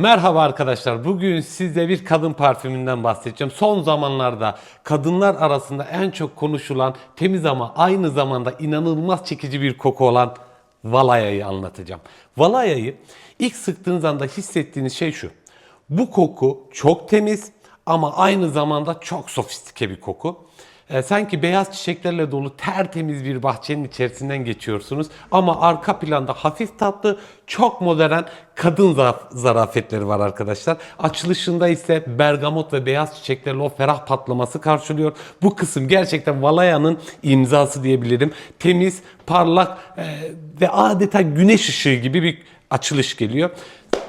Merhaba arkadaşlar. Bugün size bir kadın parfümünden bahsedeceğim. Son zamanlarda kadınlar arasında en çok konuşulan, temiz ama aynı zamanda inanılmaz çekici bir koku olan Valaya'yı anlatacağım. Valaya'yı ilk sıktığınız anda hissettiğiniz şey şu. Bu koku çok temiz ama aynı zamanda çok sofistike bir koku. E, sanki beyaz çiçeklerle dolu tertemiz bir bahçenin içerisinden geçiyorsunuz. Ama arka planda hafif tatlı, çok modern kadın zaraf- zarafetleri var arkadaşlar. Açılışında ise bergamot ve beyaz çiçeklerle o ferah patlaması karşılıyor. Bu kısım gerçekten Valaya'nın imzası diyebilirim. Temiz, parlak e, ve adeta güneş ışığı gibi bir açılış geliyor.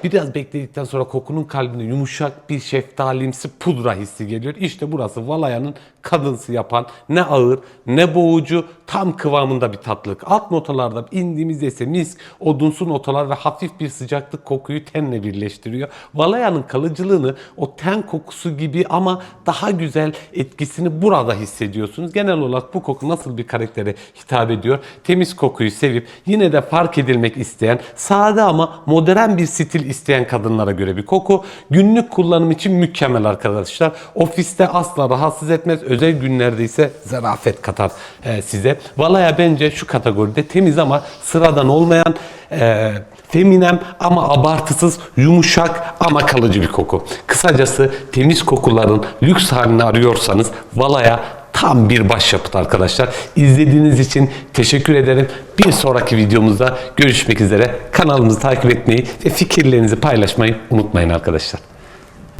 Biraz bekledikten sonra kokunun kalbine yumuşak bir şeftalimsi pudra hissi geliyor. İşte burası Valaya'nın kadınsı yapan ne ağır ne boğucu tam kıvamında bir tatlılık. Alt notalarda indiğimizde ise misk, odunsu notalar ve hafif bir sıcaklık kokuyu tenle birleştiriyor. Valaya'nın kalıcılığını o ten kokusu gibi ama daha güzel etkisini burada hissediyorsunuz. Genel olarak bu koku nasıl bir karaktere hitap ediyor? Temiz kokuyu sevip yine de fark edilmek isteyen, sade ama modern bir stil isteyen kadınlara göre bir koku. Günlük kullanım için mükemmel arkadaşlar. Ofiste asla rahatsız etmez. Özel günlerde ise zarafet katar e, size. Valaya bence şu kategoride temiz ama sıradan olmayan e, feminem ama abartısız, yumuşak ama kalıcı bir koku. Kısacası temiz kokuların lüks halini arıyorsanız Valaya tam bir başyapıt arkadaşlar. İzlediğiniz için teşekkür ederim. Bir sonraki videomuzda görüşmek üzere. Kanalımızı takip etmeyi ve fikirlerinizi paylaşmayı unutmayın arkadaşlar.